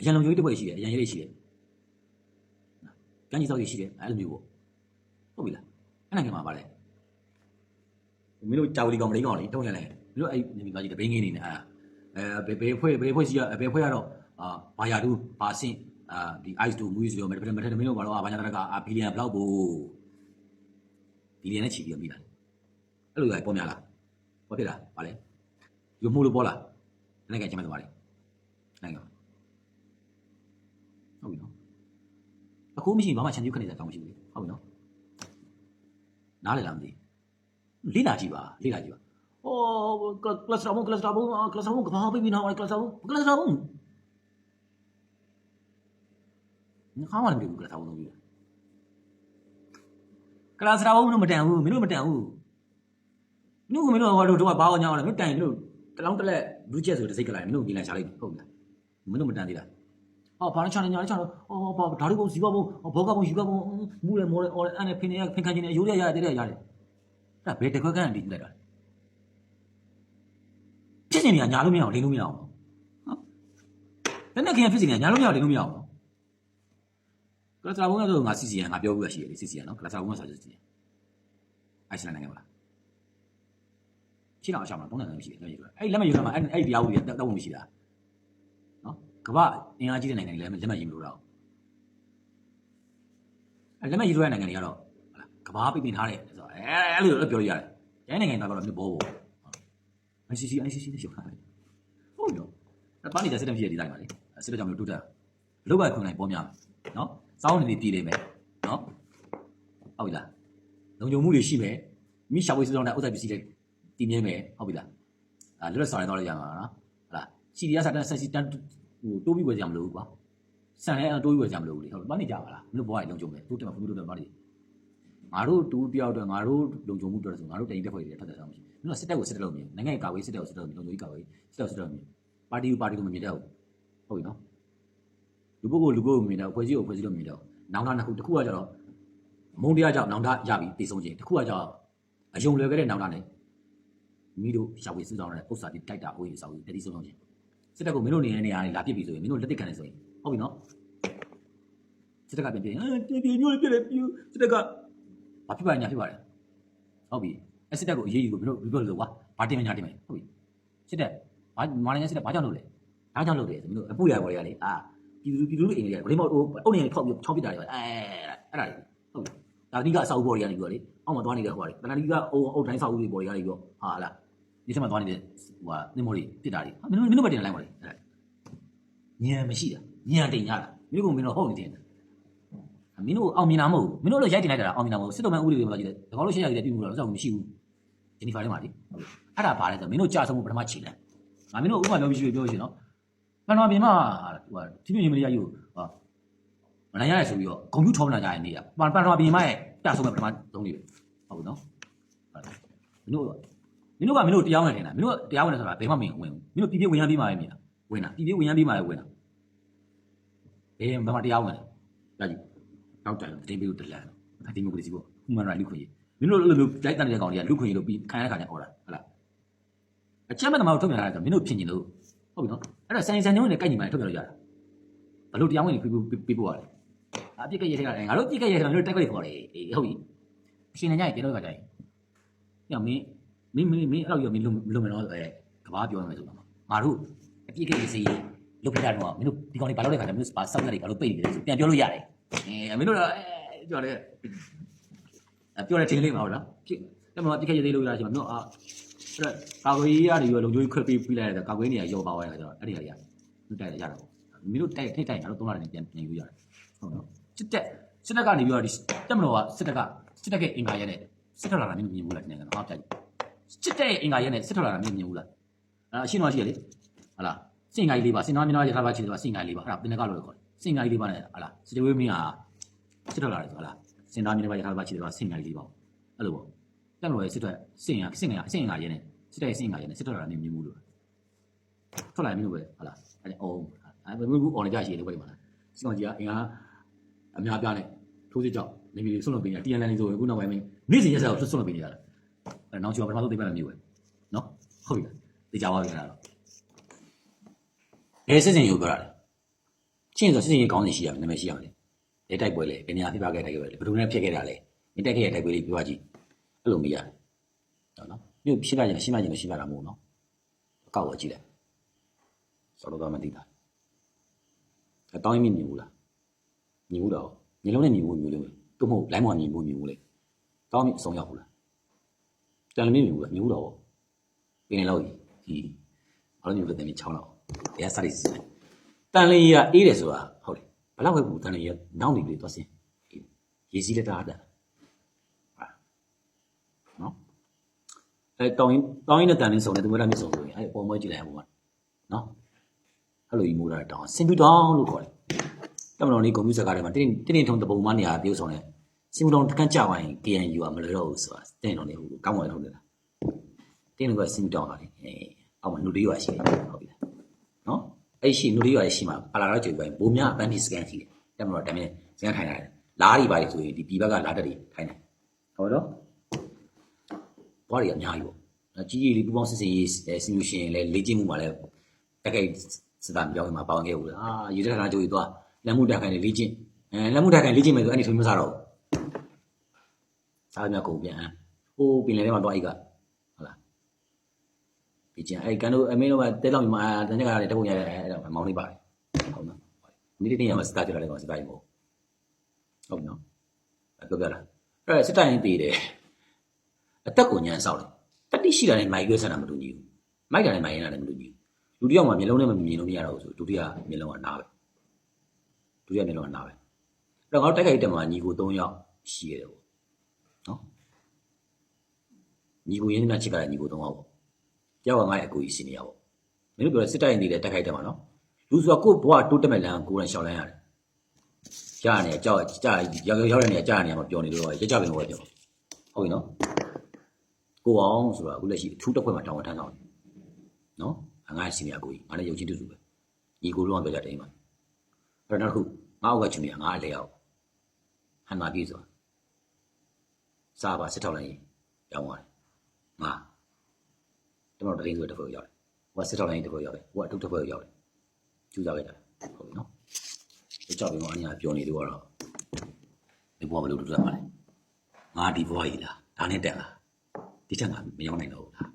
S2: အရန်လုံခြုံရေးတစ်ဖွဲ့ရှိတယ်အရန်ရဲတွေရှိတယ် ကမ်းကြီးစောက်ကြီးရှိတယ်အဲ့လိုမျိုးပေါ့ဟုတ်ပြီလားအဲ့နိုင်ငံမှာပါလဲမင်းတို့ကြောက်လီကောင်မလေးကောင်လေးတုံးရလဲမင်းတို့အဲ့နေပြီးသွားကြည့်တယ်ဘိန်းငင်းနေနေအဲအဲဘယ်ဘယ်ဖွဲ့ဘယ်ဖွဲ့စီရဘယ်ဖွဲ့ရတော့အာဘာယာတူဘာစင်အာဒီ ice တူမူးစီရောမထမထမင်းတို့ဘာလို့အာဘာညာတရကအဘီလီယံဘလောက်ပို့ဘီလီယံနဲ့ချီပြီးတော့မိတာအဲ့လိုရပေါ်များလားပေါ်ဖြစ်လားဗာလဲရုံမှုလို့ပေါ်လားနိုင်ငံချင်းမဲ့သွားတယ်နိုင်ငံဟုတ်ပြီနော် အခုမရှိဘာမှချန်ပြခနေစရာကောင်းမရှိဘူးလေဟုတ်ပြီနော်နားလေလားမသိလေးလာကြည့်ပါလေးလာကြည့်ပါဟောကလပ်စတာဘုံကလပ်စတာဘုံကလပ်စတာဘုံကဘာပြီးနော်ကလပ်စတာဘုံကလပ်စတာဘုံငါခါမှလည်းမတွေ့ဘူးကလပ်စတာဘုံလို့ပြောကလပ်စတာဘုံမင်းတို့မတန်ဘူးမင်းတို့မတန်ဘူးမင်းတို့ကမင်းတို့ဟောတို့တို့ကဘာအောင်ညောင်းလဲမင်းတိုင်မင်းတို့တလောင်းတလက်ဘူးချက်ဆိုတဲ့စိတ်ကလိုက်မင်းတို့ဒီလန်ရှာလိုက်ဟုတ်လားမင်းတို့မတန်သေးလား ဟောဘာလို့ချာနေညာလဲချာတော့ဟောဘာဓာတ်ဘုံစီဘဘုံဘောကဘုံယူဘဘုံမူးလေမော်လေအော်လေအဲ့နဲ့ဖင်နေဖင်ခံချင်းနေအယိုးရရတဲ့တဲ့ရတယ်အဲ့ဘယ်တခွက်ကန်ဒီလိုက်တာဖြစ်နေညာလို့မရအောင်လိမ့်လို့မရအောင်ဟုတ်တဲ့နဲ့ခင်ဖြစ်နေညာလို့မရအောင်လိမ့်လို့မရအောင်ကလပ်စတာဘုံကတော့ငါစီစီရငါပြောဘူးရရှိတယ်စီစီရနော်ကလပ်စတာဘုံကစာချုပ်စီရအိုက်စလန်နိုင်ငံပါလားရှင်းအောင်ရှောင်းမှာပုံစံမျိုးရှိတယ်လက်မယူတာအဲ့လက်မယူတာမှာအဲ့အဲ့တရားဥပဒေတောက်ဖို့မရှိတာနော် ကမ္ဘာအင်အားကြီးတဲ့နိုင်ငံတွေလည်းလက်မယူလို့တော့အဲ့လက်မယူရတဲ့နိုင်ငံတွေကတော့ဟုတ်လားကမ္ဘာပြပင်ထားတယ်ဆိုတော့အဲအဲ့လိုပြောလို့ရတယ်ကျန်နိုင်ငံတွေကတော့မျိုးဘောဘော ICC ICC နဲ့ရှုပ်ထားတယ်ဟုတ်တော့အဲ့ပါနေတဲ့စစ်တမ်းဖြစ်တဲ့ဒီတိုင်းပါလေစစ်တပ်ကြောင့်မျိုးတိုးတက်လောက်ကခွန်နိုင်ပေါ်များနော်စောင်းနေနေပြည်နေမယ်နော်ဟုတ်ပြီလားလုံခြုံမှုတွေရှိမယ်မိရှာဝေးစုဆောင်တဲ့ဥစ္စာပစ္စည်းတွေတည်မြဲမယ်ဟုတ်ပြီလားအဲလွတ်လပ်ဆောင်ရတော့လည်းရမှာနော်ဟုတ်လားစီရီယာစာတန်ဆက်စီတန် ဟိုတိုးပြီးဝယ်ကြမလို့ကွာဆန်လည်းတိုးပြီးဝယ်ကြမလို့လေဟုတ်ပါနေကြပါလားမင်းတို့ဘွားကြီးလုံခြုံမယ်တိုးတက်မှာဘုတို့တက်ပါလိမ့်ငါတို့တူတယောက်တော့ငါတို့လုံခြုံမှုတော့ဆိုငါတို့တိုင်တက်ဖွဲ့တွေထပ်ထပ်ဆောင်မရှိဘူးမင်းတို့စစ်တပ်ကိုစစ်တပ်လို့မြင်နိုင်ငံကာဝေးစစ်တပ်ကိုစစ်တပ်လို့မြင်လုံခြုံရေးကာဝေးစစ်တပ်ကိုစစ်တပ်လို့မြင်ပါတီကိုပါတီကိုမမြင်တတ်ဘူးဟုတ်ပြီနော်လူပုဂ္ဂိုလ်လူပုဂ္ဂိုလ်မြင်တော့ဖွဲ့စည်းကိုဖွဲ့စည်းလို့မြင်တော့နောင်တနှစ်ခုတစ်ခုကကြတော့မုံတရားကြောင့်နောင်တရပြီတည်ဆုံးခြင်းတစ်ခုကကြတော့အယုံလွယ်ခဲ့တဲ့နောင်တနဲ့မိတို့ရှာဝေစုဆောင်တဲ့ဥစ္စာတွေတိုက်တာအိုးရေးဆောင်ရေးတတိဆုံးဆုံးခြင်း စစ်တပ်ကိုမင်းတို့နေတဲ့နေရာတွေလာပြစ်ပြီဆိုရင်မင်းတို့လက်တက်ခံနေဆိုရင်ဟုတ်ပြီနော်စစ်တပ်ကပြန်ပြင်အဲပြပြမျိုးလေးပြတယ်ပြစစ်တပ်ကဘာဖြစ်ပါညာဖြစ်ပါတယ်ဟုတ်ပြီအဲစစ်တပ်ကိုအရေးယူကိုမင်းတို့ဘယ်လိုလုပ်ကွာဘာတင်မညာတင်မယ်ဟုတ်ပြီစစ်တပ်ဘာမာနိုင်ငံစစ်တပ်ဘာကြောင့်လုပ်လဲဒါကြောင့်လုပ်တယ်ဆိုမင်းတို့အပူရပေါ်ရလေအာပြည်သူပြည်သူတွေအိမ်တွေကဘယ်မှာဟိုအုတ်နေဖောက်ပြီးချောင်းပစ်တာတွေအဲအဲ့ဒါဟုတ်ပြီဒါအဓိကအဆောက်အဦပေါ်တွေကနေပြီးတော့လေအောက်မှာသွားနေတဲ့ဟိုကလေတဏှာကြီးကအုံအုတ်တိုင်းဆောက်အဦတွေပေါ်တွေကနေပြီးတော့ဟာလား ဒီထဲမှာသွားနေတဲ့ဟိုကနှင်းမောတွေပစ်တာတွေဟာမင်းတို့မင်းတို့ပဲတင်လိုက်ပါလေအဲ့ညံမရှိတာညံတင်ရတာမင်းတို့ကမင်းတို့ဟုတ်နေတယ်မင်းတို့အောင်မြင်တာမဟုတ်ဘူးမင်းတို့လည်းရိုက်တင်လိုက်တာအောင်မြင်တာမဟုတ်စစ်တော်မှန်ဥပဒေတွေမှာကြည့်တယ်ဒါကောင်လို့ရှင်းရတယ်ပြည်မှုတော့တော့မရှိဘူးဂျနီဖာထဲမှာလေအဲ့ဒါဘာလဲဆိုမင်းတို့ကြာဆုံးမှုပထမခြေလမ်းငါမင်းတို့ဥပမာပြောပြီးရှိပြောရှင်နော်ပန်တော်ပြင်မှာဟိုတိပြင်းမရယူဟာမနိုင်ရရဆိုပြီးတော့ဂုံပြူထောင်းလာကြတဲ့နေရပန်ပန်တော်ပြင်မှာရဲ့ပြဆုံးမဲ့ပထမသုံးနေပဲဟုတ်ဘူးနော်မင်းတို့ မင်းတို့ကမင်းတို့တရားဝင်နေတာမင်းတို့တရားဝင်တယ်ဆိုတာဘယ်မှမဝင်ဘူးမင်းတို့ပြည်ပြဝင်ရပြီးမှပဲမြင်တာဝင်တာပြည်ပြဝင်ရပြီးမှပဲဝင်တာဘယ်မှာတရားဝင်လဲကြည့်နောက်တိုင်တင်ပြီးတော့တလန်ဒီမိုကရေစီပေါ့ human right လူခွင့်ရေးမင်းတို့လိုလိုလိုက်တန်တဲ့ကောင်တွေကလူခွင့်ရေးလို့ပြီးခံရတဲ့ခါကျဟောတာဟုတ်လားအချက်မဲ့သမားတို့ထုတ်ပြန်လာတာမင်းတို့ဖြစ်နေလို့ဟုတ်ပြီနော်အဲ့တော့ဆိုင်ဆိုင်ညုံးနဲ့ကိုက်ညီမှထုတ်ပြန်လို့ရတာဘလို့တရားဝင်ပြပြပြဖို့ရတယ်အပြစ်ကရေးထက်ကလည်းငါတို့ပြစ်ကရေးထက်ကမင်းတို့တက်ကြိခေါ်တယ်အေးဟုတ်ပြီရှင်နေကြရင်ကျွန်တော်ကကြိုင်ညမင်း မင်းမင်းမင်းအဲ့လိုရမင်းလုံးလုံးမနော်အဲကဘာပြောနေမယ်ဆိုတာငါတို့အပြစ်ကရေးစီလုတ်ပြတာတော့မင်းတို့ဒီကောင်လေးဘာလို့လဲခါကျမင်းတို့ပါစောက်လက်တွေဘာလို့ပိတ်နေလဲဆိုပြန်ပြောလို့ရတယ်အဲမင်းတို့တော့အဲပြောတယ်အဲပြောတဲ့ထင်လေးမဟုတ်လားဖြစ်တယ်မလို့တိခက်ရသေးလို့ရရှိမှာမျိုးအာအဲ့ဒါကာကွယ်ရေးရတယ်ရောလုံချိုးခွဲပေးပြီးလိုက်တဲ့ကာကွယ်နေရရောပါသွားရကြတော့အဲ့ဒီဟာရမြတိုက်ရတာပေါ့မင်းတို့တိုက်ထိတ်တိုက်ရတော့သုံးလာတယ်ပြန်ပြန်ယူရတယ်ဟုတ်နော်စစ်တက်စစ်တက်ကနေပြီးတော့ဒီတက်မလို့ကစစ်တက်ကစစ်တက်ရဲ့အင်္ဂါရဲနဲ့စစ်ထွက်လာတာမင်းမြင်ဘူးလားဒီနိုင်ငံတော့ပြတ် စစ်တက်ရဲ့အင်္ဂါရဲနဲ့စစ်ထွက်လာတာမင်းမြင်ဘူးလားအဲ့ရှင်းတော့ရှိရလေဟာလားစင်္ဂါကြီးလေးပါစင်တော်မြင်တော့ရထားပါချီတယ်ပါစင်္ဂါကြီးလေးပါအဲ့ဒါပင်ကလို့ခေါ်တယ်စင်္ဂါကြီးလေးပါနဲ့ဟာလားစစ်တဝေးမင်းဟာစစ်ထွက်လာတယ်ဆိုဟာလားစင်တော်မြင်တော့ရထားပါချီတယ်ပါစင်္ဂါကြီးလေးပါအဲ့လိုပေါ့တက်မလို့ရစစ်ထွက်စင်ရစင်ရစင်ရရဲနဲ့စစ်တဲ့စင်ရရဲနဲ့စစ်ထွက်လာနေမြင်မှုလို့ထွက်လာမင်းတို့ပဲဟာလားအဲ့အော်အဲ့ဘယ်ဘူးအော်နေကြရှိတယ်ဘယ်မှာလဲစင်ကြီးကအင်အားအများပြားနဲ့ထိုးစစ်ကြောက်နေပြီးဆွန့်လွတ်ပေးနေတာ TNL လေးဆိုရင်အခုနောက်ပိုင်းမင်းနေ့စဉ်ရက်ဆက်ကိုဆွန့်လွတ်ပေးနေရတာ အဲ့နောက်ကျော်ပထမဆုံးသိပတ်လာမျိုးပဲနော်ဟုတ်ပြီလားသိကြပါပြီလားတော့ဘယ်စစ်စင်ယူပြောတာလဲချင်းဆိုစစ်စင်ကြီးကောင်းနေရှိရမယ်နာမည်ရှိရမယ်လေတိုက်ပွဲလေဘယ်နေရာဖြစ်ပါခဲ့တိုက်ပွဲလေဘယ်သူနဲ့ဖြစ်ခဲ့တာလဲဒီတိုက်ခဲ့တဲ့တိုက်ပွဲလေးပြောကြည့်အဲ့လိုမရတယ်ဟုတ်နော်မြို့ဖြစ်လာရင်ရှိမှရင်မရှိပါတာမဟုတ်နော်အကောက်ဝကြည့်လိုက်စောတော့ကမသိတာအတောင်းရင်မြင်ဘူးလားမြင်ဘူးတော့ညလုံးနဲ့မြင်ဘူးမျိုးလေးတို့မဟုတ်လိုင်းမောင်မြင်ဘူးမြင်ဘူးလေတောင်းမြင်အဆုံးရောက်ဘူးလား တန်လမင်းမြင်ဘူးလားမြင်ဘူးတော့ပြင်းနေလို့ဒီဘာလို့မြင်လို့တင်ချောင်းတော့တရားစားရစီတန်လင်းကြီးကအေးတယ်ဆိုတာဟုတ်တယ်ဘယ်လောက်ပဲဘူးတန်လင်းကြီးကနောက်နေပြီသွားစင်းရေးစည်းလက်တာတာနော်အဲတောင်းရင်တောင်းရင်နဲ့တန်လင်းစုံတယ်သူကလည်းမစုံဘူးအဲပေါ်မွေးကြည့်လိုက်ဟိုမှာနော်အဲ့လိုကြီးမိုးတာတောင်းစင်ပြူတောင်းလို့ခေါ်တယ်တမတော်လေးကွန်ပျူတာကားထဲမှာတင်းတင်းထုံတပုံမနေရာပြုတ်ဆောင်တယ် စင်ပြူတောင်းတကန့်ကြဝိုင်း KNU ကမလွယ်တော့ဘူးဆိုတာတင်းတော်လေးဟိုကောင်းဝင်ထုတ်တယ်လားတင်းကစင်ပြူတောင်းလာတယ်အဲအောက်မှာနူလေးရွာရှိတယ်ဟုတ်ပြီလားနော်အဲ့ရှိနူလေးရွာရှိမှာပါလာတော့ကြွေပိုင်းဘိုးများအပန်းဒီစကန်ရှိတယ်တမတော်တမင်စကန်ထိုင်ရတယ်လားဒီပါလေဆိုရင်ဒီပြည်ဘက်ကလားတက်တွေထိုင်တယ်ဟုတ်တော့ဘွားတွေအများကြီးပေါ့။ကြီးကြီးလေးပူပေါင်းစစ်စစ်ရေးစင်ယူရှင်လည်းလေ့ကျင့်မှုမှာလည်းတက်ခိုက်စတာပြောင်းမှာပေါင်းခဲ့ဘူးလား။အာရေတက်ခါကြိုးကြီးသွားလက်မှုတက်ခိုင်လေ့ကျင့်အဲလက်မှုတက်ခိုင်လေ့ကျင့်မယ်ဆိုအဲ့ဒီဆိုမစားတော့ဘူး။ စားမြတ်ကုန်ပြန်။ဟိုးပင်လယ်ထဲမှာသွားအိတ်ကဟုတ်လား။ဒီကျန်အဲ့ကန်တို့အမင်းတို့ကတဲတော့မြန်မာတန်းကြကလည်းတပုံရတဲ့အဲ့တော့မောင်းလေးပါတယ်။ဟုတ်နော်။ဒီနေ့တင်ရမှာစတာကြလာတယ်ကောင်စတာရင်မို့။ဟုတ်နော်။ပြောပြတာ။အဲ့စစ်တိုင်တည်တယ်။အသက်ကိုညံဆောက်တယ်တတိရှိတာနဲ့မိုက်ရွေးဆန္ဒမတူညီဘူးမိုက်တာနဲ့မိုက်ရင်တာလည်းမတူညီဘူးလူတစ်ယောက်မှမျက်လုံးနဲ့မမြင်လို့မရတော့ဘူးဆိုဒုတိယမျက်လုံးကနားပဲဒုတိယမျက်လုံးကနားပဲအဲ့တော့ငါတို့တိုက်ခိုက်တက်မှာညီကို၃ယောက်ရှိရတယ်ပေါ့နော် ညီကိုရင်းနှီးချစ်ကြတဲ့ညီကို၃ယောက်ပေါ့တယောက်ကငါ့ရဲ့အကူကြီးစီနေရပေါ့မင်းတို့ပြောတဲ့စစ်တိုက်နေတဲ့တိုက်ခိုက်တက်မှာနော်လူဆိုတာကိုယ့်ဘဝတိုးတက်မဲ့လမ်းကိုကိုယ်တိုင်ရှောင်လန်းရတယ်ကြားနေကြောက်ကြားရောက်ရောက်တဲ့နေရာကြားနေရမှာပြောနေလို့ရကြပင်လို့ပြောဟုတ်ပြီနော်ကိုအောင်ဆိုတာအခုလက်ရှိအထူးတစ်ဖွဲ့မှာတောင်းဝန်ထမ်းဆောင်တယ်နော်အငါစီနီယာကိုကြီးငါလည်းယုံကြည်တူတူပဲညီကိုလုံးအောင်ပြောကြတယ်အိမ်မှာအဲ့တော့နောက်တစ်ခုငါ့အောက်ကချူနေငါအလဲအောင်ဟန်မာပြေးဆိုတာစားပါစစ်ထောက်လိုက်ရင်ရောင်းသွားတယ် ငါကျွန်တော်တရင်ဆိုတစ်ဖွဲ့ကိုရောက်တယ်ဟိုကစစ်တော်လိုင်းတစ်ဖွဲ့ကိုရောက်တယ်ဟိုကအထုပ်တစ်ဖွဲ့ကိုရောက်တယ်ကျူးစားခဲ့တာဟုတ်ပြီနော်ဒီကြောက်ပြီးတော့အညာပျော်နေလို့ကတော့ဒီဘဝမလို့တွေ့ရပါလေငါဒီဘဝကြီးလားဒါနဲ့တက်လားဒီချက်ငါမရောက်နိုင်တော့ဘူးလား